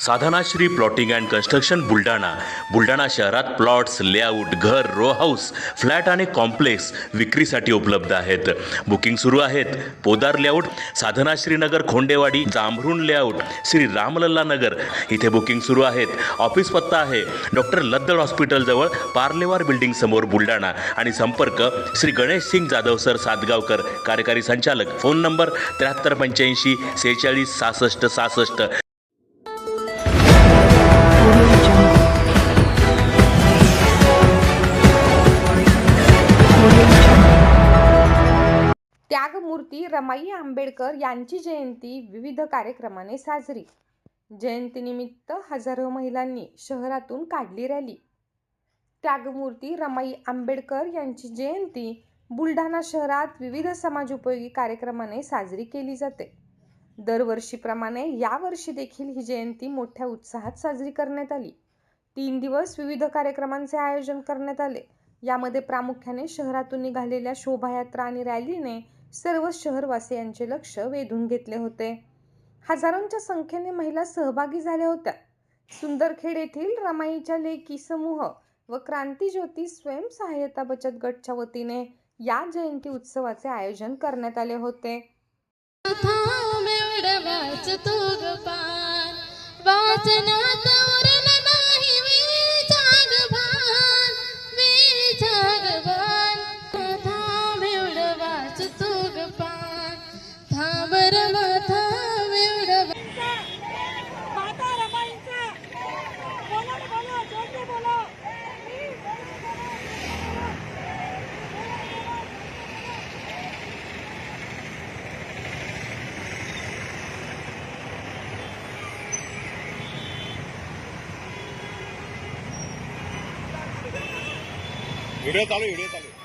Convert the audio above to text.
Sadhanashri plotting and construction Buldhana. Buldhana शहरात plots layout घर row house flat आणि complex विक्रीसाठी उपलब्ध आहेत. बुकिंग सुरू आहेत. Podar layout Sadhanashri Nagar Khondewadi Jambhrun layout Shri Ramlalla Nagar. इथे बुकिंग सुरू आहेत. ऑफिस पत्ता आहे. डॉक्टर लद्दड हॉस्पिटलजवळ पार्लेवार बिल्डिंग समोर बुलढाणा. आणि संपर्क श्री गणेश सिंग जाधव सर सातगावकर कार्यकारी संचालक. फोन नंबर त्र्याहत्तर पंच्याऐंशी सेहेचाळीस सहासष्ट सहासष्ट. त्यागमूर्ती रमाई आंबेडकर यांची जयंती विविध कार्यक्रमाने साजरी. जयंतीनिमित्त हजारो महिलांनी शहरातून काढली रॅली. त्यागमूर्ती रमाई आंबेडकर यांची जयंती बुलढाणा शहरात विविध समाजोपयोगी कार्यक्रमाने साजरी केली जाते. दरवर्षीप्रमाणे यावर्षी देखील ही जयंती मोठ्या उत्साहात साजरी करण्यात आली. तीन दिवस विविध कार्यक्रमांचे आयोजन करण्यात आले. यामध्ये प्रामुख्याने शहरातून निघालेल्या शोभायात्रा आणि रॅलीने सर्व शहरवासियांचे लक्ष वेधून घेतले होते. हजारोंच्या संख्येने महिला सहभागी झाल्या होत्या. सुंदरखेड येथील रमाईच्या लेखी समूह व क्रांतीज्योती स्वयंसहाय्यता बचत गटच्या वतीने या जयंती उत्सवाचे आयोजन करण्यात आले होते. वाचनात 有点着了，有点着了。